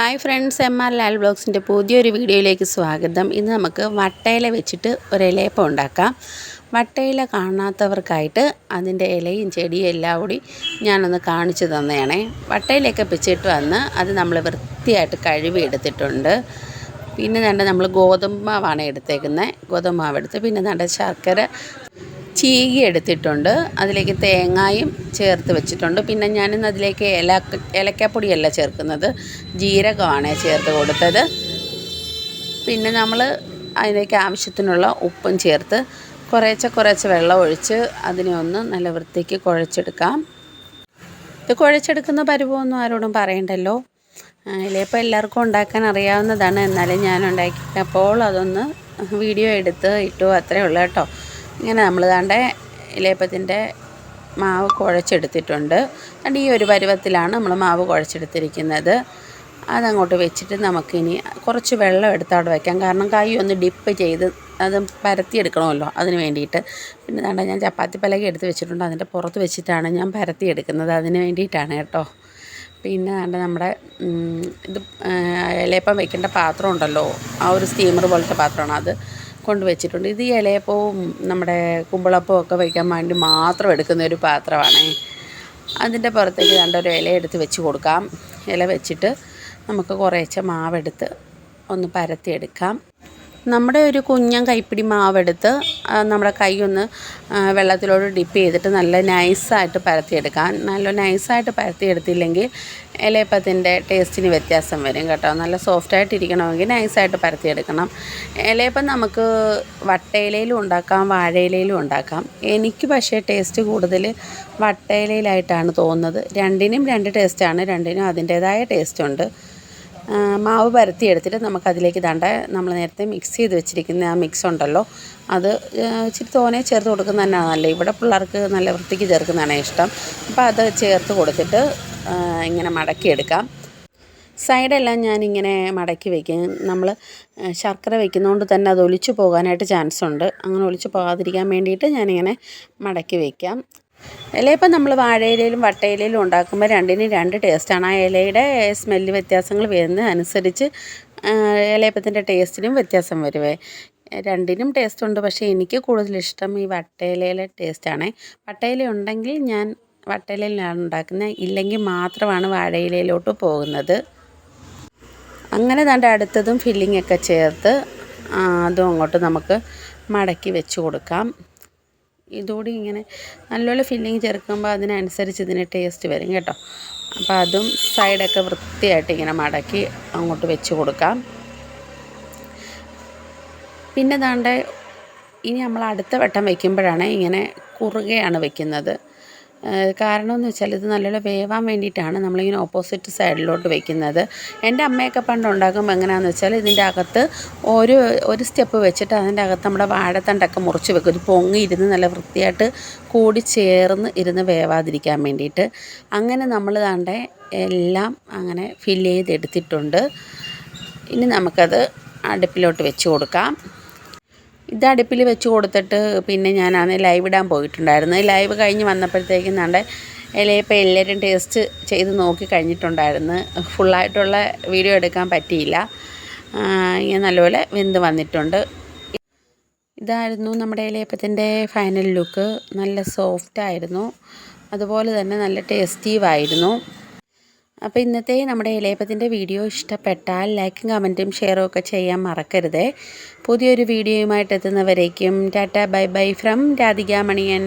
Hi friends M R Lal ബ്ലോഗ്സിന്റെ പുതിയൊരു വീഡിയോയിലേക്ക് സ്വാഗതം. ഇന്ന് നമുക്ക് വട്ടയില വെച്ചിട്ട് ഒരു ഇലയപ്പം ഉണ്ടാക്കാം. വട്ടയില കാണാത്തവർക്കായിട്ട് അതിന്റെ ഇലയും ചെടിയും എല്ലാം കൂടി ഞാനൊന്ന് കാണിച്ചു തന്നെയാണേ വട്ടയിലൊക്കെ വെച്ചിട്ട് വന്ന് അത് നമ്മൾ വൃത്തിയായിട്ട് കഴുകി എടുത്തിട്ടുണ്ട് പിന്നെ വേണ്ട നമ്മൾ ഗോതമ്പ് മാവാണ് എടുത്തേക്കുന്നത്. ഗോതമ്പ് മാവ് എടുത്ത് പിന്നെ നല്ല ശർക്കര ചീകി എടുത്തിട്ടുണ്ട്. അതിലേക്ക് തേങ്ങായും ചേർത്ത് വെച്ചിട്ടുണ്ട്. പിന്നെ ഞാനിന്ന് അതിലേക്ക് ഏല ഏലക്കാപ്പൊടിയല്ല ചേർക്കുന്നത്. ജീരകമാണ് ചേർത്ത് കൊടുത്തത്. പിന്നെ നമ്മൾ അതിലേക്ക് ആവശ്യത്തിനുള്ള ഉപ്പും ചേർത്ത് കുറേശ്ശെ കുറേശ്ശെ വെള്ളം ഒഴിച്ച് അതിനെ ഒന്ന് നല്ല വൃത്തിക്ക് കുഴച്ചെടുക്കാം. ഇത് കുഴച്ചെടുക്കുന്ന പരുവമൊന്നും ആരോടും പറയണ്ടല്ലോ. ഇലയപ്പം എല്ലാവർക്കും ഉണ്ടാക്കാൻ അറിയാവുന്നതാണ്. എന്നാലും ഞാൻ ഉണ്ടാക്കിയപ്പോൾ അതൊന്ന് വീഡിയോ എടുത്ത് ഇട്ടു. അത്രയേ ഉള്ളൂ കേട്ടോ. ഇങ്ങനെ നമ്മൾ ദാണ്ടെ ഇലയപ്പത്തിന്റെ മാവ് കുഴച്ചെടുത്തിട്ടുണ്ട്. അതുകൊണ്ട് ഈ ഒരു പരുവത്തിലാണ് നമ്മൾ മാവ് കുഴച്ചെടുത്തിരിക്കുന്നത്. അതങ്ങോട്ട് വെച്ചിട്ട് നമുക്കിനി കുറച്ച് വെള്ളം എടുത്ത് അവിടെ വയ്ക്കാം കാരണം കൈ ഒന്ന് ഡിപ്പ് ചെയ്ത് അത് പരത്തിയെടുക്കണമല്ലോ അതിന് വേണ്ടിയിട്ട്. പിന്നെ താണ്ട ഞാൻ ചപ്പാത്തി പലക എടുത്ത് വെച്ചിട്ടുണ്ട്. അതിന്റെ പുറത്ത് വെച്ചിട്ടാണ് ഞാൻ പരത്തിയെടുക്കുന്നത്. അതിന് വേണ്ടിയിട്ടാണ് കേട്ടോ. പിന്നെ താണ്ട നമ്മുടെ ഇത് ഇലയപ്പം വെക്കേണ്ട പാത്രം ഉണ്ടല്ലോ. ആ ഒരു സ്റ്റീമർ പോലത്തെ പാത്രമാണ് അത്. കൊണ്ട് വെച്ചിട്ടുണ്ട് ഇത് ഇലയപ്പവും നമ്മുടെ കുമ്പളപ്പവും ഒക്കെ വയ്ക്കാൻ വേണ്ടി മാത്രം എടുക്കുന്ന ഒരു പാത്രമാണ്. അതിന്റെ പുറത്തേക്ക് രണ്ടൊരു ഇല എടുത്ത് വെച്ച് കൊടുക്കാം. ഇല വെച്ചിട്ട് നമുക്ക് കുറേശ്ശെ മാവെടുത്ത് ഒന്ന് പരത്തിയെടുക്കാം. നമ്മുടെ ഒരു കുഞ്ഞൻ കൈപ്പിടി മാവെടുത്ത് നമ്മുടെ കൈ ഒന്ന് വെള്ളത്തിലോട്ട് ഡിപ്പ് ചെയ്തിട്ട് നല്ല നൈസായിട്ട് പരത്തിയെടുക്കാം. നല്ല നൈസായിട്ട് പരത്തിയെടുത്തില്ലെങ്കിൽ ഇലയപ്പത്തിന്റെ ടേസ്റ്റിന് വ്യത്യാസം വരും കേട്ടോ. നല്ല സോഫ്റ്റായിട്ട് ഇരിക്കണമെങ്കിൽ നൈസായിട്ട് പരത്തിയെടുക്കണം. ഇലയപ്പം നമുക്ക് വട്ടയിലയിലും ഉണ്ടാക്കാം വാഴയിലയിലും ഉണ്ടാക്കാം. എനിക്ക് പക്ഷേ ടേസ്റ്റ് കൂടുതൽ വട്ടയിലയിലായിട്ടാണ് തോന്നുന്നത്. രണ്ടിനും രണ്ട് ടേസ്റ്റാണ് രണ്ടിനും അതിന്റേതായ ടേസ്റ്റുണ്ട് മാവ് പരത്തി എടുത്തിട്ട് നമുക്കതിലേക്ക് ദാണ്ട നമ്മൾ നേരത്തെ മിക്സ് ചെയ്ത് വെച്ചിരിക്കുന്ന ആ മിക്സ് ഉണ്ടല്ലോ. അത് ഇച്ചിരി തോനെ ചേർത്ത് കൊടുക്കുന്നത് തന്നെയാണ് നല്ലത്. ഇവിടെ പിള്ളേർക്ക് നല്ല വൃത്തിക്ക് ചേർക്കുന്നതാണ് ഇഷ്ടം. അപ്പോൾ അത് ചേർത്ത് കൊടുത്തിട്ട് ഇങ്ങനെ മടക്കിയെടുക്കാം. സൈഡെല്ലാം ഞാനിങ്ങനെ മടക്കി വയ്ക്കും നമ്മൾ ശർക്കര വയ്ക്കുന്നതുകൊണ്ട് തന്നെ അത് ഒലിച്ചു പോകാനായിട്ട് ചാൻസ് ഉണ്ട് അങ്ങനെ ഒലിച്ചു പോകാതിരിക്കാൻ വേണ്ടിയിട്ട് ഞാനിങ്ങനെ മടക്കി വയ്ക്കാം ഇലയപ്പം നമ്മൾ വാഴയിലയിലും വട്ടയിലയിലും ഉണ്ടാക്കുമ്പോൾ രണ്ടിനും രണ്ട് ടേസ്റ്റാണ്. ആ ഇലയുടെ സ്മെല്ല് വ്യത്യാസങ്ങൾ വരുന്ന അനുസരിച്ച് ഇലയപ്പത്തിന്റെ ടേസ്റ്റിനും വ്യത്യാസം വരുവേ. രണ്ടിനും ടേസ്റ്റ് ഉണ്ട് പക്ഷേ എനിക്ക് കൂടുതലിഷ്ടം ഈ വട്ടയിലയിലെ ടേസ്റ്റാണ് വട്ടയില ഉണ്ടെങ്കിൽ ഞാൻ വട്ടയിലയിലാണ് ഉണ്ടാക്കുന്നത് ഇല്ലെങ്കിൽ മാത്രമാണ് വാഴയിലയിലോട്ട് പോകുന്നത്. അങ്ങനെ തന്റെ അടുത്തതും ഫില്ലിംഗ് ഒക്കെ ചേർത്ത് അതും അങ്ങോട്ട് നമുക്ക് മടക്കി വെച്ച് കൊടുക്കാം. ഇതുകൂടി ഇങ്ങനെ നല്ലപോലെ ഫില്ലിങ് ചേർക്കുമ്പോൾ അതിനനുസരിച്ച് ഇതിന് ടേസ്റ്റ് വരും കേട്ടോ. അപ്പോൾ അതും സൈഡൊക്കെ വൃത്തിയായിട്ട് ഇങ്ങനെ മടക്കി അങ്ങോട്ട് വെച്ച് കൊടുക്കാം. പിന്നെ ദാണ്ട ഇനി നമ്മൾ അടുത്ത വട്ടം വയ്ക്കുമ്പോഴാണ് ഇങ്ങനെ കുറുകയാണ് വെക്കുന്നത്. കാരണം എന്ന് വെച്ചാൽ ഇത് നല്ലോണം വേവാൻ വേണ്ടിയിട്ടാണ് നമ്മളിങ്ങനെ ഓപ്പോസിറ്റ് സൈഡിലോട്ട് വെക്കുന്നത്. എന്റെ അമ്മയൊക്കെ പണ്ട് ഉണ്ടാക്കുമ്പോൾ എങ്ങനെയാണെന്ന് വെച്ചാൽ ഇതിന്റെ അകത്ത് ഒരു ഒരു സ്റ്റെപ്പ് വെച്ചിട്ട് അതിന്റെ അകത്ത് നമ്മുടെ വാഴത്തണ്ടൊക്കെ മുറിച്ച് വെക്കും. ഇത് പൊങ്ങി ഇരുന്ന് നല്ല വൃത്തിയായിട്ട് കൂടി ചേർന്ന് ഇരുന്ന് വേവാതിരിക്കാൻ വേണ്ടിയിട്ട്. അങ്ങനെ നമ്മൾ താണ്ടെ എല്ലാം അങ്ങനെ ഫില്ല് ചെയ്തെടുത്തിട്ടുണ്ട്. ഇനി നമുക്കത് അടുപ്പിലോട്ട് വെച്ച് കൊടുക്കാം. ഇത് അടുപ്പിൽ വെച്ച് കൊടുത്തിട്ട് പിന്നെ ഞാനാണ് ലൈവ് ഇടാൻ പോയിട്ടുണ്ടായിരുന്നു ലൈവ് കഴിഞ്ഞ് വന്നപ്പോഴത്തേക്കും നമ്മുടെ ഇലയപ്പം എല്ലാവരും ടേസ്റ്റ് ചെയ്ത് നോക്കി കഴിഞ്ഞിട്ടുണ്ടായിരുന്നു. ഫുള്ളായിട്ടുള്ള വീഡിയോ എടുക്കാൻ പറ്റിയില്ല. നല്ലപോലെ വെന്ത് വന്നിട്ടുണ്ട്. ഇതായിരുന്നു നമ്മുടെ ഇലയപ്പത്തിന്റെ ഫൈനൽ ലുക്ക് നല്ല സോഫ്റ്റായിരുന്നു അതുപോലെ തന്നെ നല്ല ടേസ്റ്റീവായിരുന്നു അപ്പോൾ ഇന്നത്തെ നമ്മുടെ ഇലയപ്പത്തിന്റെ വീഡിയോ ഇഷ്ടപ്പെട്ടാൽ ലൈക്കും കമന്റും ഷെയറും ഒക്കെ ചെയ്യാൻ മറക്കരുത്. പുതിയൊരു വീഡിയോയുമായിട്ട് എത്തുന്നവരേക്കും tata bye bye from Radhika Maniyan